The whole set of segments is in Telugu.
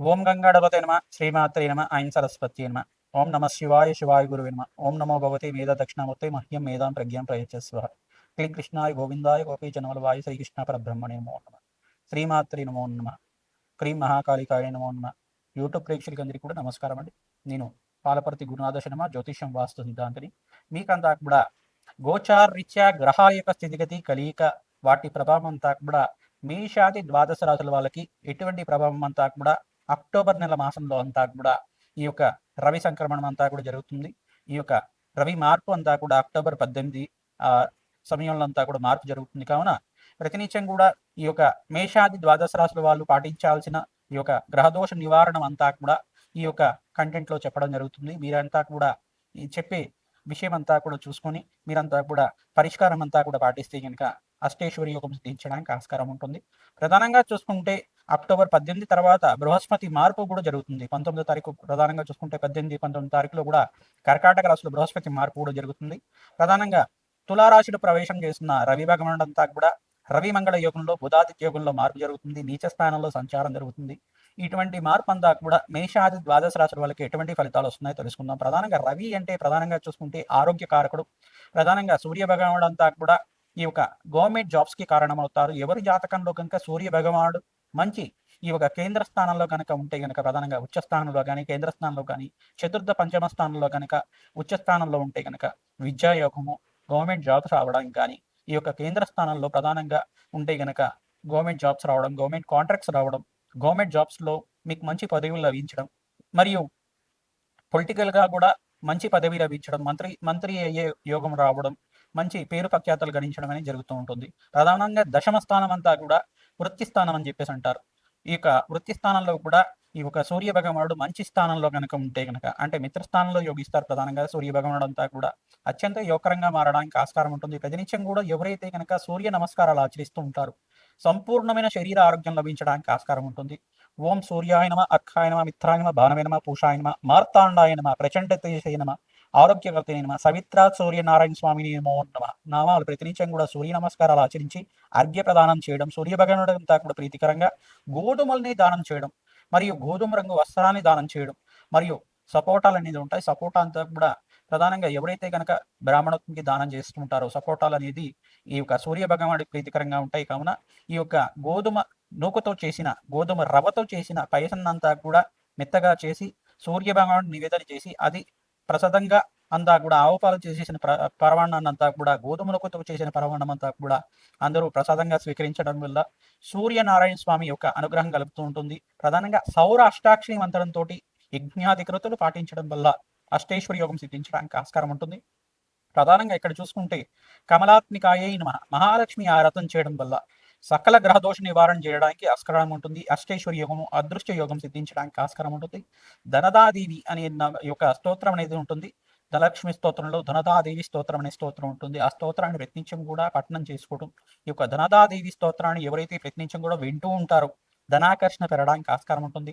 ఓం గంగాడపతే నమ శ్రీమాత్రే నమ ఐం సరస్వతి నమ. ఓం నమ శివాయ శివాయ గురువే నమ. ఓం నమో భగవతి మేధ దక్షిణామూర్తి మహ్యం మేధాం ప్రజ్ఞాం ప్రయత్స్వ క్లీ కృష్ణాయ గోవిందాయ గోపీ వాయు శ్రీకృష్ణ పరబ్రహ్మణే నమో నమ. శ్రీమాత్రి నమో నమ. క్రీం మహాకాళికాయ నమో నమ. యూట్యూబ్ ప్రేక్షకులందరికీ కూడా నమస్కారం అండి. నేను పాలపర్తి గురునాథ శర్మ జ్యోతిష్యం వాస్తు సిద్ధాంతిని. మీకంతా కూడా గోచార్ రీత్యా గ్రహాల యొక్క స్థితిగతి కలియిక వాటి ప్రభావం అంతా కూడా మేషాది ద్వాదశ రాశుల వాళ్ళకి ఎటువంటి ప్రభావం అంతా కూడా అక్టోబర్ నెల మాసంలో అంతా కూడా ఈ యొక్క రవి సంక్రమణం అంతా కూడా జరుగుతుంది. ఈ యొక్క రవి మార్పు అంతా కూడా అక్టోబర్ పద్దెనిమిది ఆ సమయంలో అంతా కూడా మార్పు జరుగుతుంది. కావున ప్రతినిత్యం కూడా ఈ యొక్క మేషాది ద్వాదశ రాశుల వాళ్ళు పాటించాల్సిన ఈ యొక్క గ్రహదోష నివారణ అంతా కూడా ఈ యొక్క కంటెంట్లో చెప్పడం జరుగుతుంది. మీరంతా కూడా చెప్పే విషయం అంతా కూడా చూసుకొని మీరంతా కూడా పరిష్కారం అంతా కూడా పాటిస్తే కనుక అష్టేశ్వరి యోగం సిద్ధించడానికి ఆస్కారం ఉంటుంది. ప్రధానంగా చూసుకుంటే అక్టోబర్ పద్దెనిమిది తర్వాత బృహస్పతి మార్పు కూడా జరుగుతుంది. పంతొమ్మిదో తారీఖు ప్రధానంగా చూసుకుంటే పద్దెనిమిది పంతొమ్మిది తారీఖులో కూడా కర్కాటక రాశిలో బృహస్పతి మార్పు కూడా జరుగుతుంది. ప్రధానంగా తులారాశిలో ప్రవేశం చేస్తున్న రవి భగవానుడంతా కూడా రవి మంగళ యోగంలో బుధాదిత్య యోగంలో మార్పు జరుగుతుంది. నీచ స్థానంలో సంచారం జరుగుతుంది. ఇటువంటి మార్పు అంతా కూడా మేషాది ద్వాదశ రాశుల వాళ్ళకి ఎటువంటి ఫలితాలు వస్తున్నాయో తెలుసుకుందాం. ప్రధానంగా రవి అంటే ప్రధానంగా చూసుకుంటే ఆరోగ్య కారకుడు ప్రధానంగా సూర్య భగవానుడు అంతా కూడా ఈ యొక్క గవర్నమెంట్ జాబ్స్కి కారణమవుతారు. ఎవరి జాతకంలో కనుక సూర్య భగవానుడు మంచి. ఈ యొక్క కేంద్ర స్థానంలో కనుక ఉంటే కనుక ప్రధానంగా ఉచ్చ స్థానంలో కానీ కేంద్ర స్థానంలో కానీ చతుర్థ పంచమ స్థానంలో కనుక ఉచ్చ స్థానంలో ఉంటే కనుక విద్యా యోగము గవర్నమెంట్ జాబ్స్ రావడం కానీ ఈ యొక్క కేంద్ర స్థానంలో ప్రధానంగా ఉంటే కనుక గవర్నమెంట్ జాబ్స్ రావడం గవర్నమెంట్ కాంట్రాక్ట్స్ రావడం గవర్నమెంట్ జాబ్స్లో మీకు మంచి పదవులు లభించడం మరియు పొలిటికల్గా కూడా మంచి పదవి లభించడం మంత్రి మంత్రి అయ్యే యోగం రావడం మంచి పేరు ప్రఖ్యాతలు గణించడం అనేది జరుగుతూ ఉంటుంది. ప్రధానంగా దశమ స్థానం అంతా కూడా వృత్తి స్థానం అని చెప్పేసి అంటారు. ఈ యొక్క వృత్తి స్థానంలో కూడా ఈ యొక్క సూర్య భగవానుడు మంచి స్థానంలో కనుక ఉంటే కనుక అంటే మిత్రస్థానంలో యోగిస్తారు ప్రధానంగా సూర్య భగవానుడు అంతా కూడా అత్యంత యోగకరంగా మారడానికి ఆస్కారం ఉంటుంది. ప్రతినిత్యం కూడా ఎవరైతే కనుక సూర్య నమస్కారాలు ఆచరిస్తూ ఉంటారు సంపూర్ణమైన శరీర ఆరోగ్యం లభించడానికి ఆస్కారం ఉంటుంది. ఓం సూర్యాయనమ నమ మిత్రాయనమ బాణవేనమ పూషాయనమ మార్తాండాయనమ ప్రచండ తేజయనమ ఆరోగ్యకర్త నమ. సవిత్ర సూర్యనారాయణ స్వామిని నమో నమ. నామాలు ప్రతినిత్యం కూడా సూర్య నమస్కారాలు ఆచరించి అర్ఘ్య ప్రదానం చేయడం సూర్య భగవానుడు అంతా కూడా ప్రీతికరంగా గోధుమల్ని దానం చేయడం మరియు గోధుమ రంగు వస్త్రాన్ని దానం చేయడం మరియు సపోటాలు అనేది ఉంటాయి. సపోటా అంతా కూడా ప్రధానంగా ఎవరైతే కనుక బ్రాహ్మణత్వంకి దానం చేస్తుంటారో సపోటాలు అనేది ఈ యొక్క సూర్య భగవానుడికి ప్రీతికరంగా ఉంటాయి. కావున ఈ యొక్క గోధుమ నూకతో చేసిన గోధుమ రవ్వతో చేసిన పయసన్నంతా కూడా మెత్తగా చేసి సూర్య భగవానుడు నివేదన చేసి అది ప్రసాదంగా అంతా కూడా ఆవు పాలు చేసేసిన ప్ర అంతా కూడా గోధుమలతో చేసిన పరవాణం అంతా కూడా అందరూ ప్రసాదంగా స్వీకరించడం వల్ల సూర్యనారాయణ స్వామి యొక్క అనుగ్రహం కలుపుతూ ఉంటుంది. ప్రధానంగా సౌర అష్టాక్షరి మంత్రంతో యజ్ఞాధికృతులు పాటించడం వల్ల అష్టేశ్వరి యోగం సిద్ధించడానికి ఆస్కారం ఉంటుంది. ప్రధానంగా ఇక్కడ చూసుకుంటే కమలాత్మికాయ నమ మహాలక్ష్మి ఆరాధన చేయడం వల్ల సకల గ్రహ దోష నివారణ చేయడానికి ఆస్కారం ఉంటుంది. అష్టేశ్వరి యోగము అదృష్ట యోగం సిద్ధించడానికి ఆస్కారం ఉంటుంది. ధనదాదేవి అనే యొక్క స్తోత్రం అనేది ఉంటుంది. ధనలక్ష్మి స్తోత్రంలో ధనదాదేవి స్తోత్రం అనే స్తోత్రం ఉంటుంది. ఆ స్తోత్రాన్ని ప్రయత్నించం కూడా పఠనం చేసుకోవడం. ఈ యొక్క ధనదాదేవి స్తోత్రాన్ని ఎవరైతే ప్రయత్నించం కూడా వింటూ ఉంటారో ధనాకర్షణ పెరగడానికి ఆస్కారం ఉంటుంది.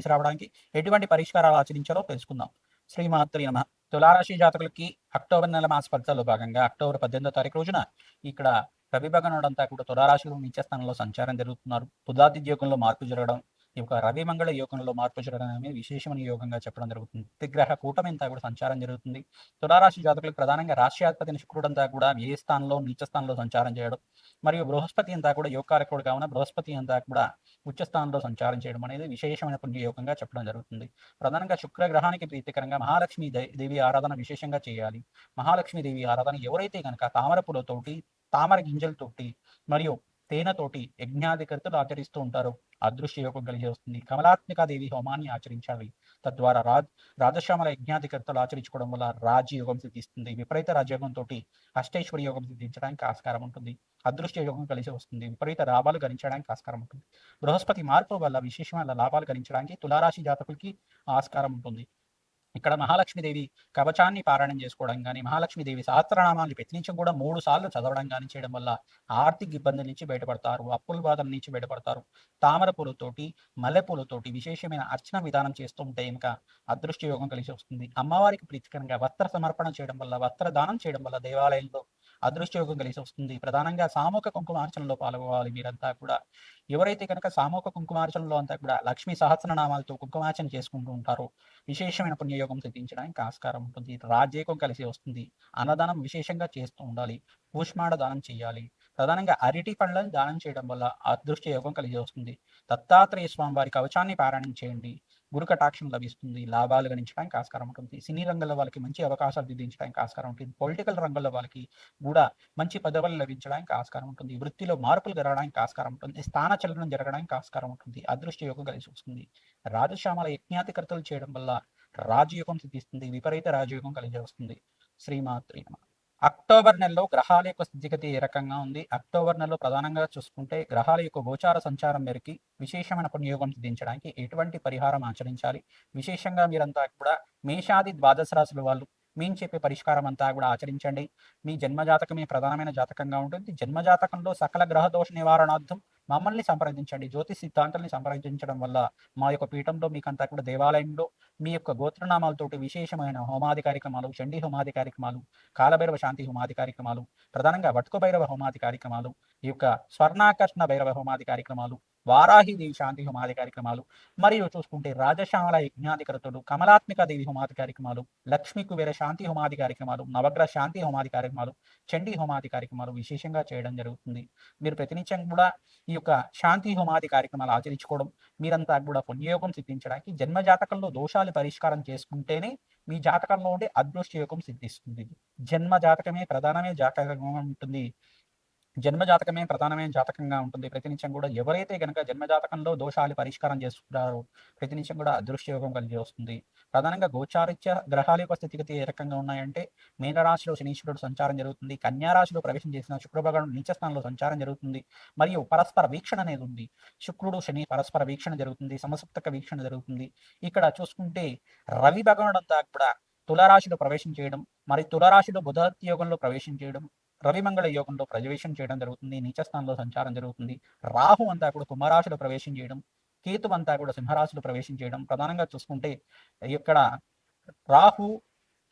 కలిసి రావడానికి ఎటువంటి పరిష్కారాలు ఆచరించాలో తెలుసుకుందాం. శ్రీమాతృ నమ. తులారాశి జాతకులకి అక్టోబర్ నెల మాస ఫలితాల్లో భాగంగా అక్టోబర్ పద్దెనిమిదో తారీఖు రోజున ఇక్కడ రవి కూడా తులారాశిలో నీచ స్థానంలో సంచారం జరుగుతున్నారు. బుధాది యోగంలో మార్పు జరగడం ఈ యొక్క రవి మంగళ యోగంలో మార్పు జరగడం అనేది విశేషమైన యోగంగా చెప్పడం జరుగుతుంది. ప్రతిగ్రహ కూటమింతా కూడా సంచారం జరుగుతుంది. తులారాశి జాతకులకు ప్రధానంగా రాష్ట్రాధిపతిని శుక్రుడంతా కూడా ఏ స్థానంలో నీచ స్థానంలో సంచారం చేయడం మరియు బృహస్పతి అంతా కూడా యోగకారకుడు కావున బృహస్పతి అంతా కూడా ఉచ్చస్థానంలో సంచారం చేయడం అనేది విశేషమైన పుణ్యయోగంగా చెప్పడం జరుగుతుంది. ప్రధానంగా శుక్ర గ్రహానికి ప్రీతికరంగా మహాలక్ష్మి దే- దేవి ఆరాధన విశేషంగా చేయాలి. మహాలక్ష్మి దేవి ఆరాధన ఎవరైతే కనుక తామర పూలతోటి తామర గింజలతోటి మరియు తేనెతోటి యజ్ఞాధికర్తలు ఆచరిస్తూ ఉంటారు అదృశ్య యోగం కలిగి వస్తుంది. కమలాత్మికా దేవి హోమాన్ని ఆచరించాలి. తద్వారా రాజ్ రాజశ్యామల యజ్ఞాధికర్తలు ఆచరించుకోవడం వల్ల రాజయోగం సిద్ధిస్తుంది. విపరీత రాజయోగంతో అష్టేశ్వరి యోగం సిద్ధించడానికి ఆస్కారం ఉంటుంది. అదృశ్య యోగం కలిసి వస్తుంది. విపరీత లాభాలు గణించడానికి ఆస్కారం ఉంటుంది. బృహస్పతి మార్పు వల్ల విశేషమైన లాభాలు గణించడానికి తులారాశి జాతకులకి ఆస్కారం ఉంటుంది. ఇక్కడ మహాలక్ష్మీదేవి కవచాన్ని పారాయణం చేసుకోవడం కానీ మహాలక్ష్మీదేవి సహస్రనామాన్ని ప్రతినిత్యం కూడా మూడు సార్లు చదవడం కానీ చేయడం వల్ల ఆర్థిక ఇబ్బందుల నుంచి బయటపడతారు అప్పుల బాధల నుంచి బయటపడతారు. తామర పూలతోటి మల్లెపూలతోటి విశేషమైన అర్చన విధానం చేస్తూ ఉంటే ఇంకా అదృష్ట యోగం కలిసి వస్తుంది. అమ్మవారికి ప్రీతికరంగా వస్త్ర సమర్పణ చేయడం వల్ల వస్త్ర దానం చేయడం వల్ల దేవాలయంలో అదృష్టయోగం కలిసి వస్తుంది ప్రధానంగా సామూహిక కుంకుమార్చనలో పాల్గొవాలి మీరంతా కూడా. ఎవరైతే కనుక సామూహిక కుంకుమార్చనలో అంతా కూడా లక్ష్మీ సహస్రనామాలతో కుంకుమార్చన చేసుకుంటూ ఉంటారో విశేషమైన పుణ్యయోగం సిద్ధించడానికి ఆస్కారం ఉంటుంది. రాజయోగం కలిసి వస్తుంది. అన్నదానం విశేషంగా చేస్తూ ఉండాలి. పూష్మాడ దానం చేయాలి. ప్రధానంగా అరటి పండ్లను దానం చేయడం వల్ల అదృష్ట యోగం కలిసి వస్తుంది. దత్తాత్రేయ స్వామి వారి కవచాన్ని పారాయణం చేయండి. గురు కటాక్షం లభిస్తుంది లాభాలు గణించడానికి ఆస్కారం ఉంటుంది. సినీ రంగంలో వాళ్ళకి మంచి అవకాశాలు దిద్దించడానికి ఆస్కారం ఉంటుంది. పొలిటికల్ రంగంలో వాళ్ళకి కూడా మంచి పదవులు లభించడానికి ఆస్కారం ఉంటుంది. వృత్తిలో మార్పులు జరగడానికి ఆస్కారం ఉంటుంది. స్థాన చలనం జరగడానికి ఆస్కారం ఉంటుంది. అదృష్ట యోగం కలిసి వస్తుంది. రాజశ్యామల యజ్ఞాతికర్తలు చేయడం వల్ల రాజయోగం సిద్ధిస్తుంది. విపరీత రాజయోగం కలిసి వస్తుంది. శ్రీమాత్రి నమ. అక్టోబర్ నెలలో గ్రహాల యొక్క స్థితిగతి ఏ రకంగా ఉంది? అక్టోబర్ నెలలో ప్రధానంగా చూసుకుంటే గ్రహాల యొక్క గోచార సంచారం మేరకి విశేషమైన పునియోగం సిద్ధించడానికి ఎటువంటి పరిహారం ఆచరించాలి? విశేషంగా మీరంతా కూడా మేషాది ద్వాదశ రాశుల వాళ్ళు మేము చెప్పే పరిష్కారం అంతా కూడా ఆచరించండి. మీ జన్మజాతకమే ప్రధానమైన జాతకంగా ఉంటుంది. జన్మజాతకంలో సకల గ్రహ దోష నివారణార్థం మమ్మల్ని సంప్రదించండి. జ్యోతి సిద్ధాంతాన్ని సంప్రదించడం వల్ల మా యొక్క పీఠంలో మీకంతా కూడా దేవాలయంలో మీ యొక్క గోత్రనామాలతోటి విశేషమైన హోమాది కార్యక్రమాలు చండీ హోమాది కార్యక్రమాలు కాలభైరవ శాంతి హోమాది కార్యక్రమాలు ప్రధానంగా వటుక భైరవ హోమాది కార్యక్రమాలు ఈ యొక్క స్వర్ణాకర్షణ భైరవ హోమాది కార్యక్రమాలు వారాహి దేవి శాంతి హోమాది కార్యక్రమాలు మరియు చూసుకుంటే రాజశామల యజ్ఞాధికరతులు కమలాత్మిక దేవి హోమాది కార్యక్రమాలు లక్ష్మీ కుబేర శాంతి హోమాది కార్యక్రమాలు నవగ్రహ శాంతి హోమాది కార్యక్రమాలు చండీ హోమాది కార్యక్రమాలు విశేషంగా చేయడం జరుగుతుంది. మీరు ప్రతినిత్యం కూడా ఈ యొక్క శాంతి హోమాది కార్యక్రమాలు ఆచరించుకోవడం మీరంతా కూడా పుణ్యయోగం సిద్ధించడానికి జన్మ జాతకంలో దోషాలు పరిష్కారం చేసుకుంటేనే మీ జాతకంలో ఉండే అదృష్ట యోగం సిద్ధిస్తుంది. జన్మ జాతకమే ప్రధానమే జాతకంగా ఉంటుంది జన్మ జాతకమే ప్రధానమైన జాతకంగా ఉంటుంది. ప్రతినిత్యం కూడా ఎవరైతే గనక జన్మ జాతకంలో దోషాలు పరిష్కారం చేసుకుంటారో ప్రతినిత్యం కూడా అదృష్టయోగం కలిగి వస్తుంది. ప్రధానంగా గోచారిత్య గ్రహాల యొక్క స్థితిగతి ఏ రకంగా ఉన్నాయంటే మీనరాశిలో శనీశ్వరుడు సంచారం జరుగుతుంది. కన్యారాశిలో ప్రవేశం చేసిన శుక్రభగవానుడు నీచస్థానంలో సంచారం జరుగుతుంది. మరియు పరస్పర వీక్షణ అనేది ఉంది. శుక్రుడు శని పరస్పర వీక్షణ జరుగుతుంది. సమసప్తక వీక్షణ జరుగుతుంది. ఇక్కడ చూసుకుంటే రవి భగవానుడు అంతా కూడా తులారాశిలో ప్రవేశం చేయడం మరి తులారాశిలో బుధ యోగంలో ప్రవేశం చేయడం రవిమంగళ యోగంలో ప్రవేశం చేయడం జరుగుతుంది. నీచస్థానంలో సంచారం జరుగుతుంది. రాహు అంతా కూడా కుంభరాశిలో ప్రవేశం చేయడం కేతు అంతా కూడా సింహరాశిలో ప్రవేశం చేయడం ప్రధానంగా చూసుకుంటే ఇక్కడ రాహు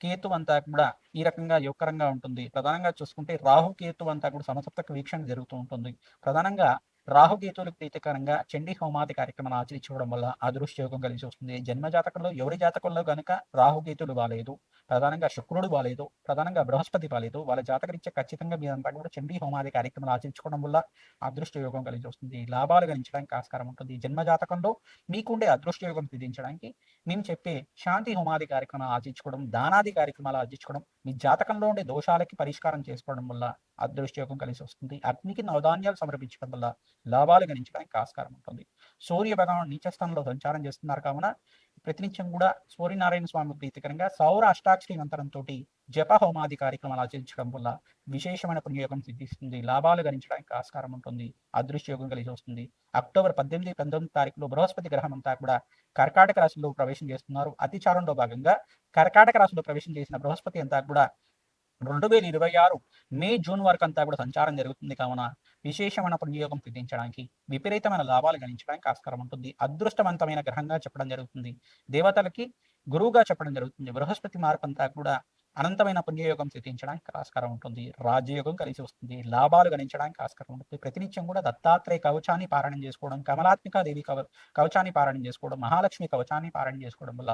కేతు అంతా కూడా ఈ రకంగా యువకరంగా ఉంటుంది. ప్రధానంగా చూసుకుంటే రాహు కేతు అంతా కూడా సమసప్తక వీక్షణ జరుగుతూ ఉంటుంది. ప్రధానంగా రాహుకేతువులకు ప్రీతికరంగా చండీ హోమాది కార్యక్రమాలు ఆచరించుకోవడం వల్ల అదృష్టయోగం కలిసి వస్తుంది. జన్మ జాతకంలో ఎవరి జాతకంలో కనుక రాహుకేతులు బాలేదు ప్రధానంగా శుక్రుడు బాలేదు ప్రధానంగా బృహస్పతి బాలేదు వాళ్ళ జాతకరీత్యా ఖచ్చితంగా మీరంతా కూడా చండీ హోమాది కార్యక్రమాలు ఆచరించుకోవడం వల్ల అదృష్ట యోగం కలిసి వస్తుంది. లాభాలు గణించడానికి ఆస్కారం ఉంటుంది. జన్మ జాతకంలో మీకుండే అదృష్ట యోగం సిద్ధించడానికి నేను చెప్పే శాంతి హోమాది కార్యక్రమాలు ఆచరించుకోవడం దానాది కార్యక్రమాలు ఆచరించుకోవడం మీ జాతకంలో ఉండే దోషాలకి పరిష్కారం చేసుకోవడం వల్ల అదృష్టయోగం కలిసి వస్తుంది. అగ్నికి నవధాన్యాలు సమర్పించడం వల్ల లాభాలు గణించడానికి ఆస్కారం ఉంటుంది. సూర్య భగవాన్ నీచస్థానంలో సంచారం చేస్తున్నారు కావున ప్రతినిత్యం కూడా సూర్యనారాయణ స్వామి ప్రీతికరంగా సౌర అష్టాక్షరి మంత్రంతో జప హోమాది కార్యక్రమాలు ఆచరించడం వల్ల విశేషమైన పుణ్యయోగం సిద్ధిస్తుంది. లాభాలు గణించడానికి ఆస్కారం ఉంటుంది. అదృష్టయోగం కలిసి వస్తుంది. అక్టోబర్ పద్దెనిమిది పంతొమ్మిది తారీఖులో బృహస్పతి గ్రహం అంతా కూడా కర్కాటక రాశిలో ప్రవేశం చేస్తున్నారు. అతిచారంలో భాగంగా కర్కాటక రాశిలో ప్రవేశం చేసిన బృహస్పతి అంతా కూడా రెండు వేల ఇరవై ఆరు మే జూన్ వరకు అంతా కూడా సంచారం జరుగుతుంది. కావున విశేషమైన పుణ్యయోగం సిద్ధించడానికి విపరీతమైన లాభాలు గణించడానికి ఆస్కారం ఉంటుంది. అదృష్టవంతమైన గ్రహంగా చెప్పడం జరుగుతుంది. దేవతలకి గురువుగా చెప్పడం జరుగుతుంది. బృహస్పతి మార్పు అంతా కూడా అనంతమైన పుణ్యయోగం సిద్ధించడానికి ఆస్కారం ఉంటుంది. రాజయోగం కలిసి వస్తుంది. లాభాలు గణించడానికి ఆస్కారం ఉంటుంది. ప్రతినిత్యం కూడా దత్తాత్రేయ కవచాన్ని పారాయణం చేసుకోవడం కమలాత్మికా దేవి కవ కవచాన్ని పారాయణం చేసుకోవడం మహాలక్ష్మి కవచాన్ని పారాయణం చేసుకోవడం వల్ల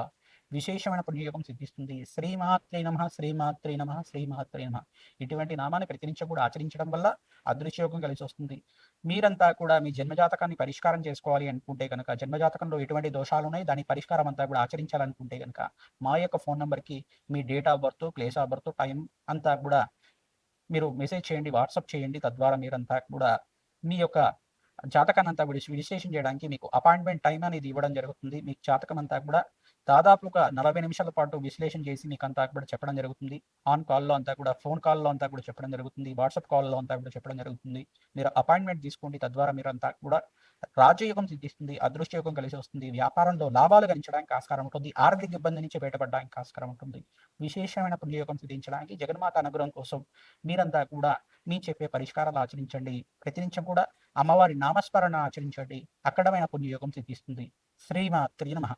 విశేషమైన పుణ్యయోగం సిద్ధిస్తుంది. శ్రీమాత్రే నమ శ్రీమాత్రే నమ శ్రీమాత్రే నమ. ఇటువంటి నామాన్ని ప్రతినిత్యం కూడా ఆచరించడం వల్ల అదృశ్యయోగం కలిసి వస్తుంది. మీరంతా కూడా మీ జన్మజాతకాన్ని పరిష్కారం చేసుకోవాలి అనుకుంటే కనుక జన్మజాతకంలో ఎటువంటి దోషాలు ఉన్నాయి దాని పరిష్కారం అంతా కూడా ఆచరించాలనుకుంటే కనుక మా యొక్క ఫోన్ నెంబర్కి మీ date of birth place of birth time అంతా కూడా మీరు మెసేజ్ చేయండి వాట్సాప్ చేయండి. తద్వారా మీరంతా కూడా మీ యొక్క జాతకాన్ని అంతా విడిచి విశ్లేషణ చేయడానికి మీకు అపాయింట్మెంట్ టైం అనేది ఇవ్వడం జరుగుతుంది. మీకు జాతకం అంతా కూడా దాదాపు ఒక నలభై నిమిషాల పాటు విశ్లేషణ చేసి మీకు అంతా కూడా చెప్పడం జరుగుతుంది. ఆన్ కాల్లో అంతా కూడా ఫోన్ కాల్లో అంతా కూడా చెప్పడం జరుగుతుంది. వాట్సాప్ కాల్లో అంతా కూడా చెప్పడం జరుగుతుంది. మీరు అపాయింట్మెంట్ తీసుకోండి. తద్వారా మీరు అంతా కూడా రాజయోగం సిద్ధిస్తుంది. అదృష్టయోగం కలిసి వస్తుంది. వ్యాపారంలో లాభాలు గణించడానికి ఆస్కారం ఉంటుంది. ఆర్థిక ఇబ్బంది నుంచి బయటపడడానికి ఆస్కారం ఉంటుంది. విశేషమైన పుణ్యయోగం సిద్ధించడానికి జగన్మాత అనుగ్రహం కోసం మీరంతా కూడా మీ చెప్పే పరిష్కారాలు ఆచరించండి. ప్రతినిత్యం కూడా అమ్మవారి నామస్మరణ ఆచరించండి. అక్కడమైన పుణ్యయోగం సిద్ధిస్తుంది. శ్రీమాత్రి నమః.